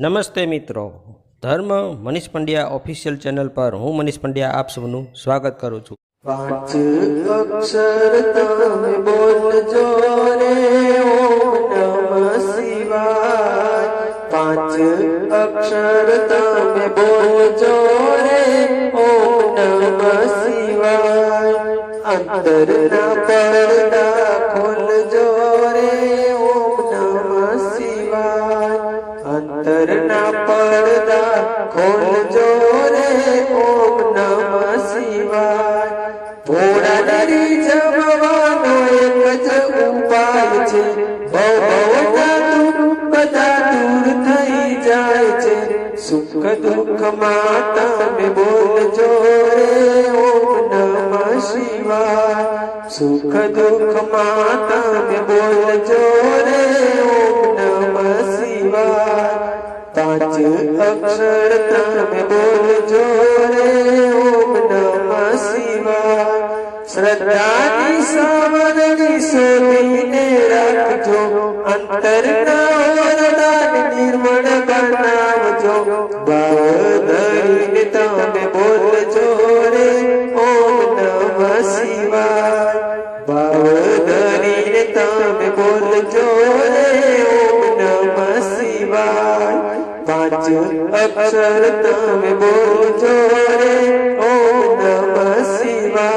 નમસ્તે મિત્રો. ધર્મ મનીષ પંડ્યા ઓફિશિયલ ચેનલ પર હું મનીષ પંડ્યા આપ સૌનું સ્વાગત કરું છું. પાંચ અક્ષર તમે બોલજો રે ઓમ શિવાય. પાંચ અક્ષર તમે બોલજો રે ઓમ શિવાય. અંતરના પડદા ખોલજો ખોલજો રે ઓમ નમ શિવાય? ભોળા ડરી જમવાનો એક જ ઉપાય છે. ભવ ભવના દુઃખ બધા દૂર થઈ જાય છે. સુખ દુઃખમાં તમે બોલજો રે ઓમ નમ શિવાય. સુખ દુઃખમાં તમે બોલજો રે ઓમ નમ શિવાય. अक्षरता बोलोरे नम शिवा श्रद्धा सामी समी र अन्तर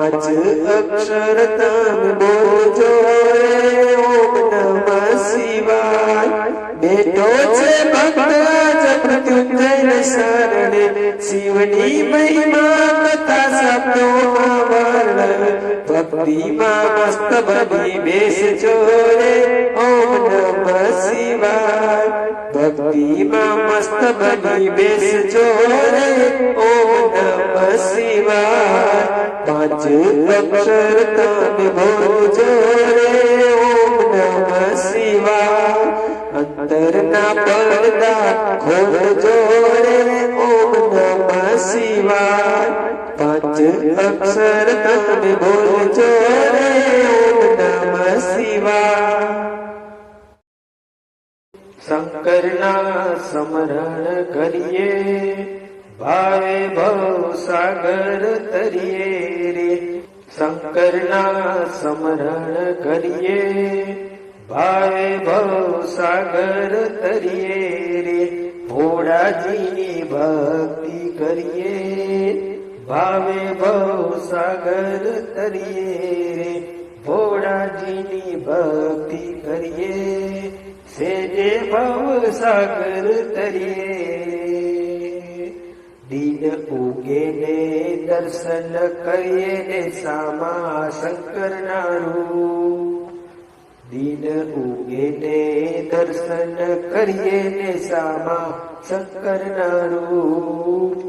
पांच अक्षर तम बोलजो ओम नमः शिवाय। बेटो छे भक्ता जप तुझे शरण। शिवनी महिमा कथा सतो वर्णन भक्ति मा मस्त भगी बेस छोरे ओम नमः शिवाय। भक्ति मा मस्त भगी बेस छोरे ओम नमः शिवाय। પાંચ અક્ષર તમે બોલજો રે ઓમ શિવાય. અંતરના પડદા ખોલજો રે શિવાય. પાંચ અક્ષર તમે બોલજો રે ઓમ શિવાય. શંકરના સમરણ કરીએ. ભાવે ભવ સાગર તરીએ રે શંકરના સમરણ કરીએ ભાવે ભવ સાગર તરીએ રે ભોળાજીની ભક્તિ કરીએ ભાવે ભવ સાગર તરીએ રે ભોળાજીની ભક્તિ કરીએ સેજે ભવ સાગર તરીએ દિન ઉગે ને દર્શન કરીએ ને સામા શંકરના રૂપ દિન ઉગે ને દર્શન કરીએ ને સામા શંકરના રૂપ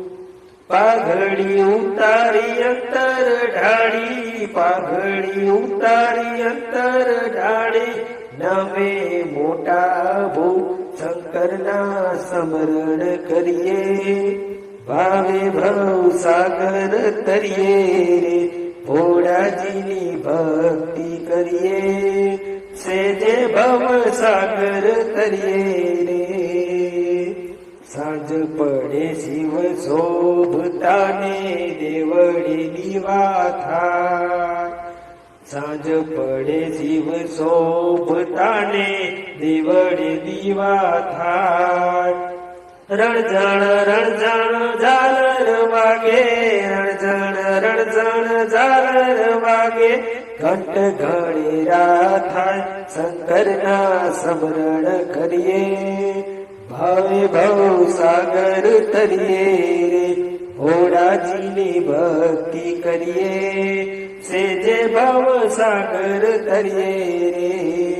પાઘડી ઉતારી અંતર ઢાળી પાઘડી ઉતારી અંતર ઢાળી નવે મોટા ભૂ શંકરના સમરણ કરીએ ભાવે ભવ સાગર તરીએ રે. ભોળાજીની ભક્તિ કરીએ. સેજે ભવ સાગર તરીએ રે. સાંજ પડે શિવ શોભતાને દેવડી દીવા થાય સાંજ પડે શિવ શોભતાને દેવડી દીવા થાય રણઝણ રણજણ ઝાલર વાગે રણજણ રણજણ ઝાલર વાગે ઘટ ઘણી થાય શંકરના સમરણ કરીએ ભાવે ભવ સાગર તરીએ રે ભોળાજીની ભક્તિ કરીએ સેજે ભવ સાગર તરીએ રે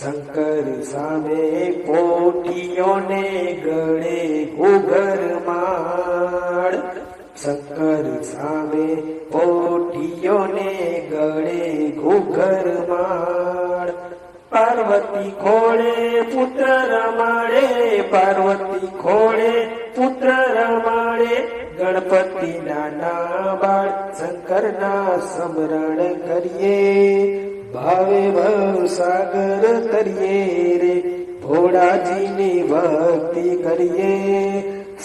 શંકર સામે કોટીઓને ગળે ઘૂઘર માળ. શંકર સામે કોટીઓને ગળે ઘૂઘર માળ. પાર્વતી ખોળે પુત્ર રમાડે, પાર્વતી ખોળે પુત્ર રમાડે ગણપતિ નાના બાળ શંકરના સ્મરણ કરીએ. ભાવે ભવ સાગર તરીએ રે, ભોળાજીની ભક્તિ કરીએ.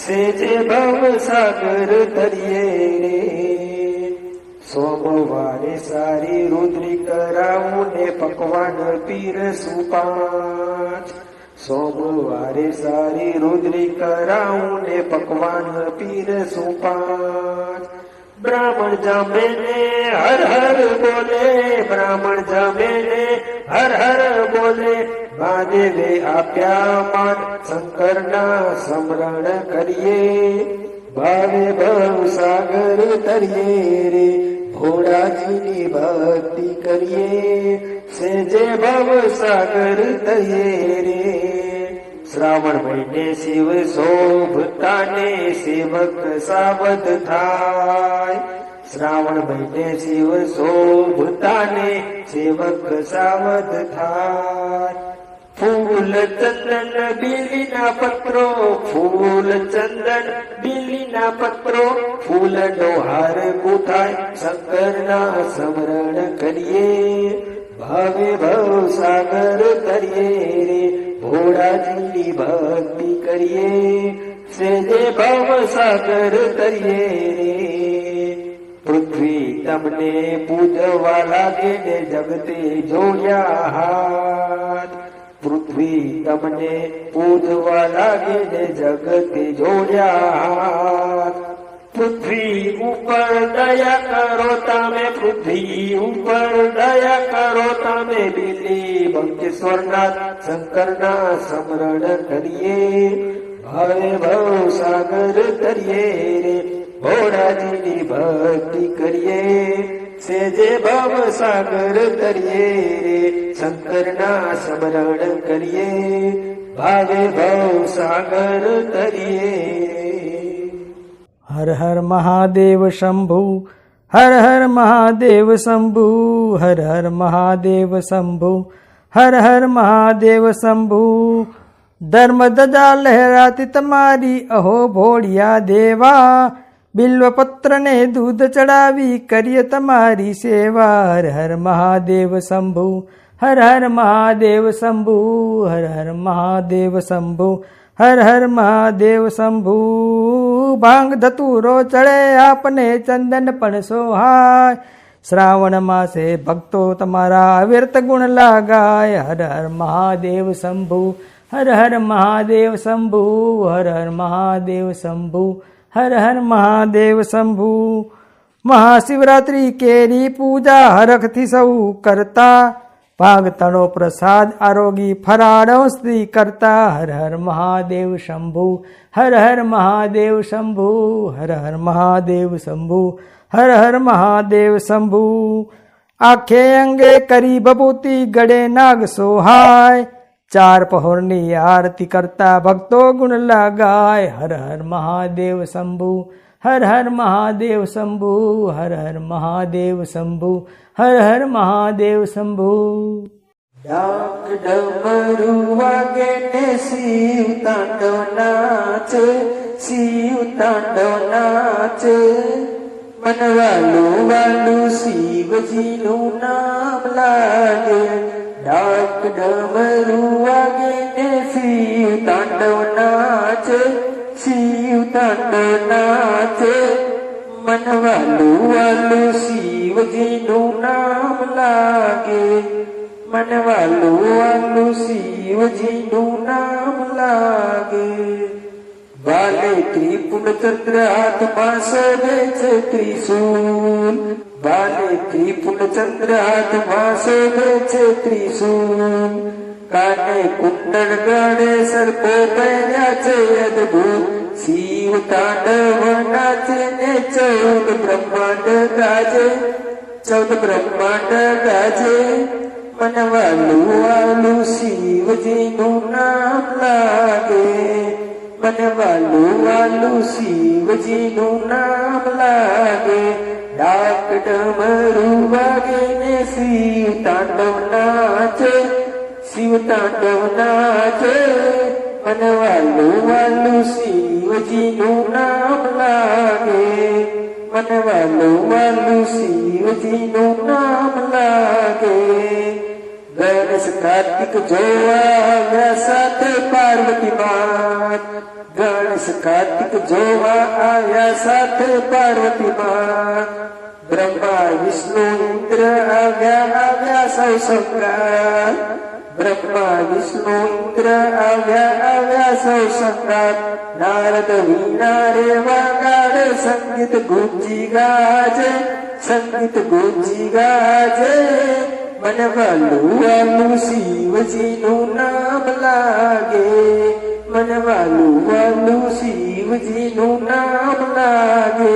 સેજે ભવ સાગર તરીએ રે. સોમવારે સારી રુદ્રી કરાવું ને પકવાન પીરસું પાંચ. સોમવારે સારી રુદ્રી કરાવું ને પકવાન પીર સુપાન બ્રાહ્મણ જમે ને હર હર બોલે, બ્રાહ્મણ જમે ને હર હર બોલે. મહાદેવે આપ્યા માન શંકરના સ્મરણ કરીએ. ભાવે ભવ સાગર તરીએ રે, ભોળાજીની ભક્તિ કરીએ. સેજે ભવ સાગર તયે રે. શ્રાવણ મહિને શિવ શોભતાને સેવક સાવધ થાય. શ્રાવણ મહિને શિવ શોભતાને સેવક સાવધ થાય. ફૂલ ચંદન બીલીના પત્રો, ફૂલ ચંદન બીલીના પત્રો, ફૂલનો હાર ગુથાય શંકરના સ્મરણ કરીએ. ભાવે ભવ સાગર કરીએ રે ભોળાજીની ભક્તિ કરીએ સેજે ભવ સાગર કરીએ રે પૃથ્વી તમને પૂજવા લાગે ને જગતે જોયા હાથ પૃથ્વી તમને પૂજવા લાગે ને જગતે જોયા હાથ પૃથ્વી ઉપર દયા કરો તમે પૃથ્વી ઉપર દયા કરો તમે બિલી બંકેશ્વરનાથ શંકરના સમરણ કરીએ ભય ભવ સાગર કરીએ રે ભોળાજીની ભક્તિ કરીએ સેજે ભવ સાગર કરીએ રે શંકરના સમરણ કરીએ ભાવે ભવ સાગર કરીએ હર હર મહાદેવ શંભુ હર હર મહાદેવ શંભુ હર હર મહાદેવ શંભુ હર હર મહાદેવ શંભુ ધર્મ ધજા લહેરાતી તમારી અહો ભોળિયા દેવા બિલ્વપત્રને દૂધ ચડાવી કરીએ તમારી સેવા હર હર મહાદેવ શંભુ હર હર મહાદેવ શંભુ હર હર મહાદેવ શંભુ હર હર મહાદેવ શંભુ ભાંગ ધતુરો ચડે આપને ચંદન પણ સોહાય શ્રાવણ માસે ભક્તો તમારા વ્યર્થ ગુણ લાગાય હર હર મહાદેવ શંભુ હર હર મહાદેવ શંભુ હર હર મહાદેવ શંભુ હર હર મહાદેવ શંભુ મહાશિવરાત્રિ કેરી પૂજા હરખથી સૌ કરતા ભાગતણો પ્રસાદ આરોગી ફરાળ સ્ત્રી કરતા હર હર મહાદેવ શંભુ, હર હર મહાદેવ શંભુ, હર હર મહાદેવ શંભુ, હર હર મહાદેવ શંભુ. આખે અંગે કરી બબૂતી ગળે નાગ સોહાય, ચાર પહોરની આરતી કરતા ભક્તો ગુણ લગાય. હર હર મહાદેવ શંભુ, હર હર મહાદેવ શંભુ, હર હર મહાદેવ શંભુ હર હર મહાદેવ શંભુ ડાક ડમરું વાગે ને શિવ તાંડવ નાચ, શિવ તાંડવ નાચ. મનવાલું વાલું શિવજીનું નામ લાગે, ડાક ડમરું વાગે ને શિવ તાંડવ નાચ, શિવ તાંડવ નાચ. મનવાલું વાલું શિવજીનું નામ લાગે મનવાલું વાલું શિવજીનું નામ લાગે વાલે ત્રિપુણ ચંદ્ર હાથમાં સરે છે ત્રિશૂલ વાલે ત્રિપુણ ચંદ્ર હાથમાં સરે છે ત્રિશૂલ કાને કુંડળ ગણે સર્પો પહેર્યા છે અદભુત શિવ તાંડવ નાચે ને ચૌદ બ્રહ્માંડ ગાજે. ચૌદ બ્રહ્માંડ ગાજે. મન વાલું શિવજીનું નામ લાગે. મન વાલું વાલું શિવજીનું નામ લાગે. ડાક ડમરું વાગે ને શિવ તાંડવ નાચે. શિવ તાંડવ નાચે. အနဝလူဝလူစီဝတိနုနာပလာကေမနဝလူဝလူစီဝတိနုနာပလာကေဒရစကတိကဇေဝမြတ်စတေပါရတိမာဒရစကတိကဇေဝအာယစတေပါရတိမာ ब्रह्मा विष्णु इंद्र आज्ञा आज्ञा सौ संग्रह नारद विनारे वाीत गुञ्जि गाजे सङ्गीत गुञ्जि गाजे मनवालु वा न शिवजी नु नाम लागे मनवालु वा न शिवजी नु नाम लागे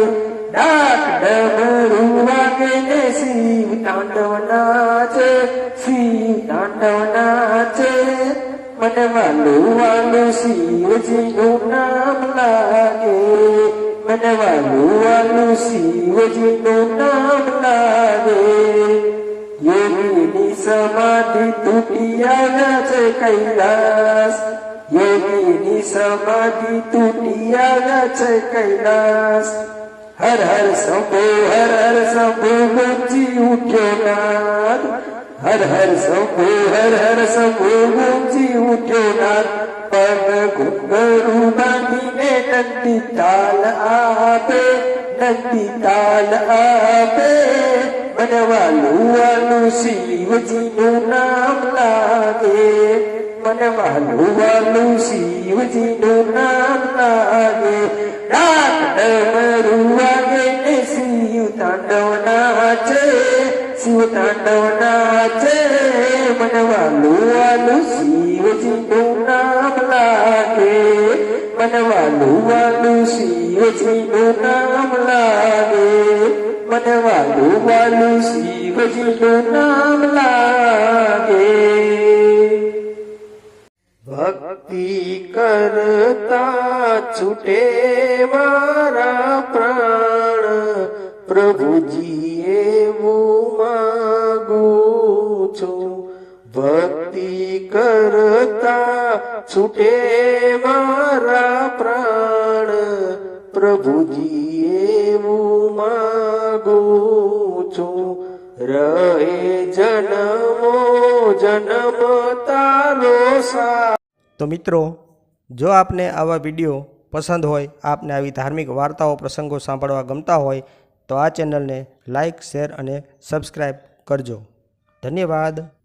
ને શિવ તાંડવ નાચે શિવ તાંડવ નાચે મને વાલું વાલું શિવજીનું નામ લાગે મને વાલું વાલું શિવજીનું નામ લાગે યોગીની સમાધિ તૂટી આવ્યા છે કૈલાસ યોગીની સમાધિ તૂટી આવ્યા છે કૈલાસ હર હર શંભો હર હર શંભો ગુંજી ઉઠ્યો નાદ હર હર શંભો હર હર શંભો ગુંજી ઉઠ્યો નાદ પણ ઘુંઘરું બાંધીને નંદી તાલ આપે નંદી તાલ આપે મનવાલું વાલું શિવજીનું નામ લાગે મનવાલું વાલું વાલું શિવજીનું નામ લાગે ડાક ડમરું શિવ તાંડવ નાચે મને વાલું વાલું શિવજીનું નામ લાગે મને વાલું શિવજીનું નામ લાગે મને વાલું શિવજીનું નામ લાગે ભક્તિ કરતા છૂટે મારા પ્રાણ. પ્રભુજી એવું કરતા છૂટે મારા પ્રાણ પ્રભુજી એવું માગું છું રહે જન્મો જન્મ તારો સા તો મિત્રો, જો આપને આવા વીડિયો પસંદ હોય, આપને આવી ધાર્મિક વાર્તાઓ, પ્રસંગો સાંભળવા ગમતા હોય, તો આ ચેનલને લાઇક શેર અને સબસ્ક્રાઈબ કરજો. ધન્યવાદ.